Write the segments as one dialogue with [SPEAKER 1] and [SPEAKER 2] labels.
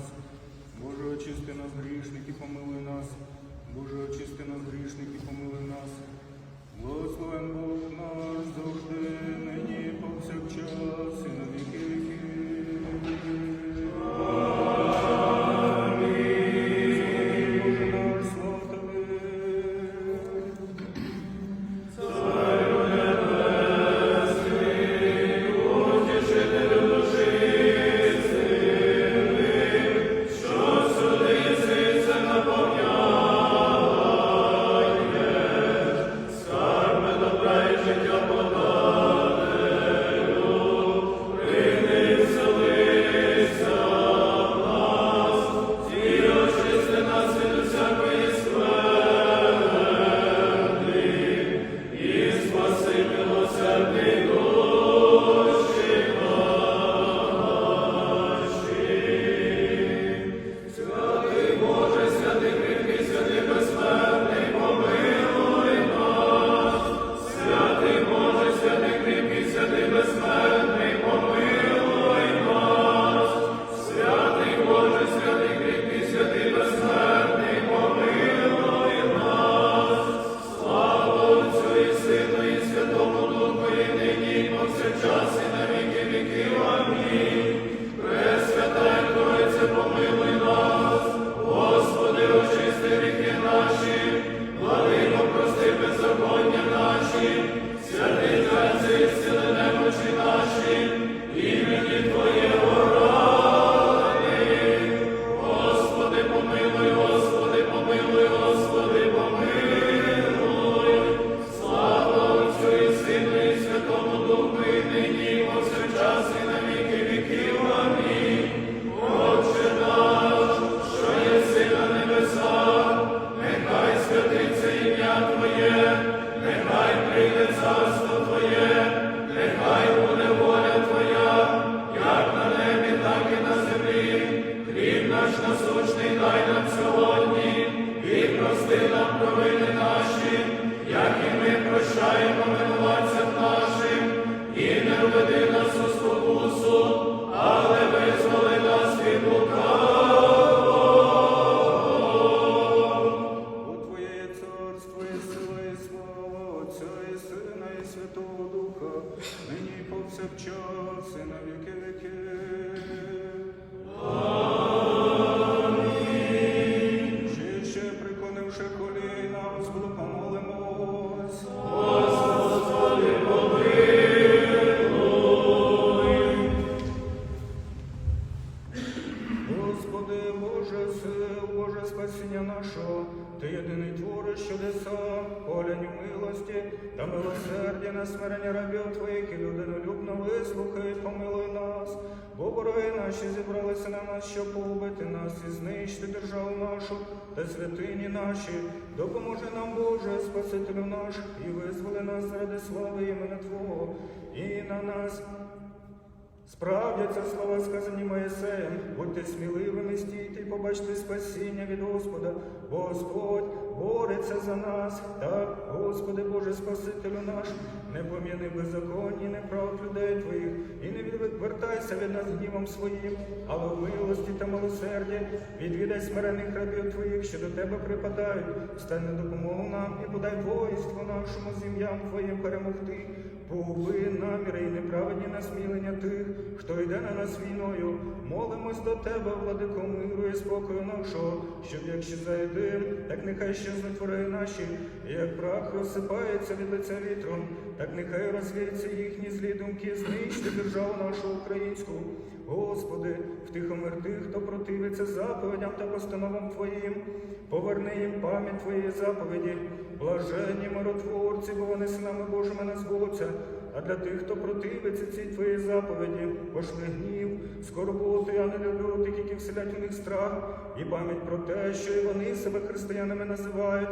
[SPEAKER 1] нас. Боже, очисти нас грішники, помилуй нас. Боже, очисти нас грішники, помилуй нас. Благословен Бог наш завжди, нині повсякчас і на Святого Духа, нині повсякчас, і на віки. Наші зібралися на нас, щоб погубити нас і знищити державу нашу та святині наші. Допоможи нам, Боже, Спасителю наш, і визволи нас заради слави імені Твого, і на нас Справдяться слова, сказані Моїсеєм, будьте сміливими, стійте і побачте спасіння від Господа, Господь бореться за нас. Так, Господи Боже Спасителю наш, не пом'яни беззаконні, неправд людей Твоїх, і не відвертайся від нас гнівом своїм, але в милості та милосерді відвідай смирених рабів Твоїх, що до Тебе припадають, стань на допомогу нам і подай воїнство нашому з ім'ям Твоїм перемогти. Погуби наміри і неправедні насмілення тих, хто йде на нас війною. Молимось до тебе, владико миру і спокою нашого, щоб як щезає дим, так нехай ще вороги наші, як прах розсипається від лиця вітром, так нехай розвіється їхні злі думки, знищити державу нашу українську. Господи, втихомир тих, хто противиться заповідям та постановам Твоїм, поверни їм пам'ять Твоєї заповіді, блаженні миротворці, бо вони синами Божими назвуться. А для тих, хто противиться цій твоїй заповіді, пошли гнів, скорботу, я не тих, які вселять у них страх, і пам'ять про те, що і вони себе християнами називають.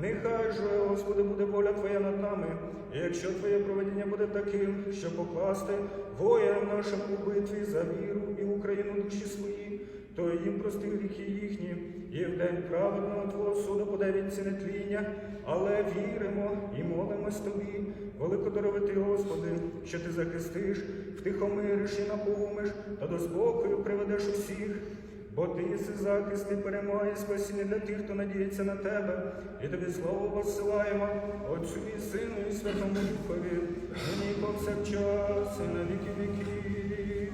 [SPEAKER 1] Нехай же, Господи, буде воля Твоя над нами. І якщо Твоє проведення буде таким, що покласти воїнам нашим у битві за віру і Україну душі свої, то їм прости гріхи їхні, і в день праведного Твого суду подай вінці нетління, але віримо і молимось Тобі, великодоровитий Господи, що Ти захистиш, втихомириш і напомиш, та до спокою приведеш усіх. Бо ти єси захист і перемога і спасіння для тих, хто надіється на тебе. І тобі слово посилаємо, Отцю і Сину, і Святому Духові, нині повсякчас, і на віки віків.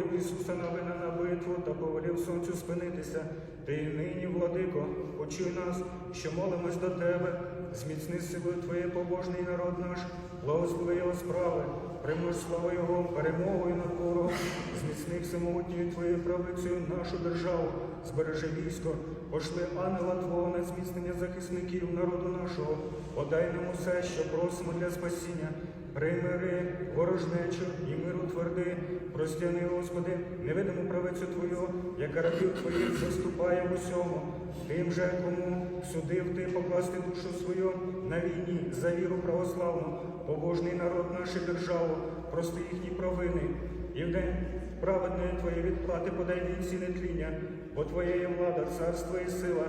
[SPEAKER 1] Озброїв Ісуса Навина на битву та повелів сонцю спинитися. Ти й нині, владико, почуй нас, що молимось до тебе, зміцни силою Твоє побожний народ наш, благослови його справи, примнож славу Його, перемогою над ворогом, зміцни всемогутньою Твоєю правицею нашу державу, збережи військо, пошли ангела Твого на зміцнення захисників народу нашого, подай нам усе, що просимо для спасіння. Примири, ворожнечу і миру тверди, простяни, Господи, невидиму правицю Твою, яка рабів Твоїх заступає в усьому. Тим же, кому судив ти покласти душу свою на війні за віру православну, побожний народ нашу державу, прости їхні провини, і в день праведної Твоєї відплати подай вінці нетління, бо Твоя є влада, царство і сила.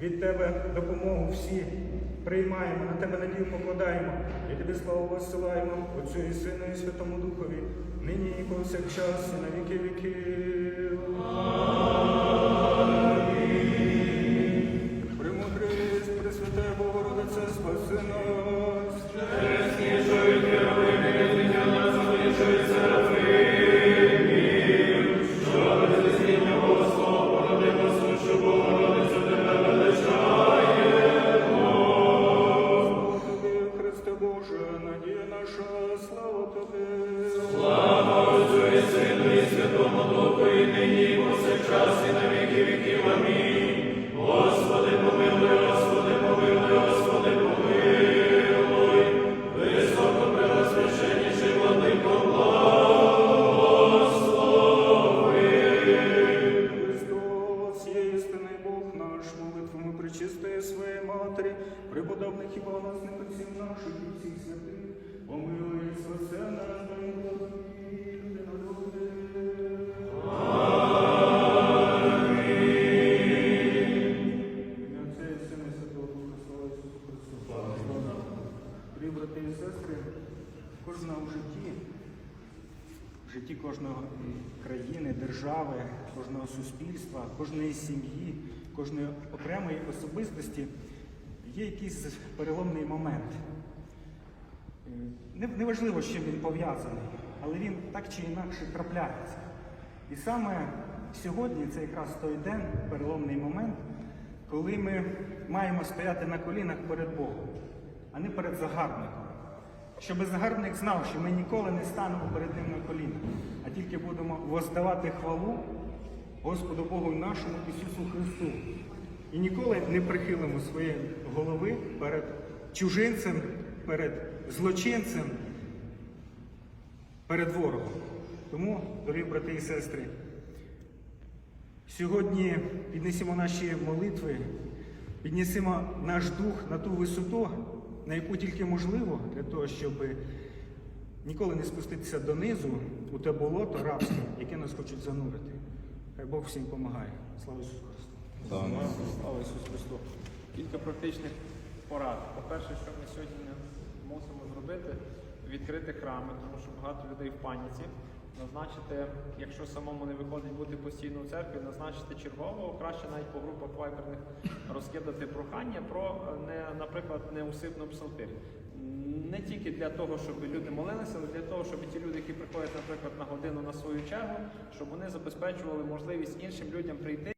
[SPEAKER 1] Від Тебе допомогу всі приймаємо, на Тебе надію покладаємо, і Тобі славу посилаємо, Отцю і Сину, і Святому Духові, нині і повсякчас, і на віки віків. Кожної країни, держави, кожного суспільства, кожної сім'ї, кожної окремої особистості є якийсь переломний момент. Е, Неважливо, з чим він пов'язаний, але він так чи інакше трапляється. І саме сьогодні це якраз той день, переломний момент, коли ми маємо стояти на колінах перед Богом, а не перед загарбником. Щоб загарбник знав, що ми ніколи не станемо перед ним на коліна, а тільки будемо воздавати хвалу Господу Богу нашому Ісусу Христу. І ніколи не прихилимо своєї голови перед чужинцем, перед злочинцем, перед ворогом. Тому, дорогі брати і сестри, сьогодні піднесемо наші молитви, піднесемо наш дух на ту висоту, на яку тільки можливо, для того, щоб ніколи не спуститися донизу у те болото рабське, яке нас хочуть занурити. Хай Бог всім допомагає. Слава Ісусу Христу!
[SPEAKER 2] Слава Ісусу Христу. Кілька практичних порад. По-перше, що ми сьогодні мусимо зробити, відкрити храми, тому що багато людей в паніці. Назначити, якщо самому не виходить бути постійно у церкві, назначити чергового, краще навіть по групах вайберних розкидати прохання про е, не, наприклад, неусипну псалтир. Не тільки для того, щоб люди молилися, але для того, щоб ті люди, які приходять, наприклад, на годину на свою чергу, щоб вони забезпечували можливість іншим людям прийти.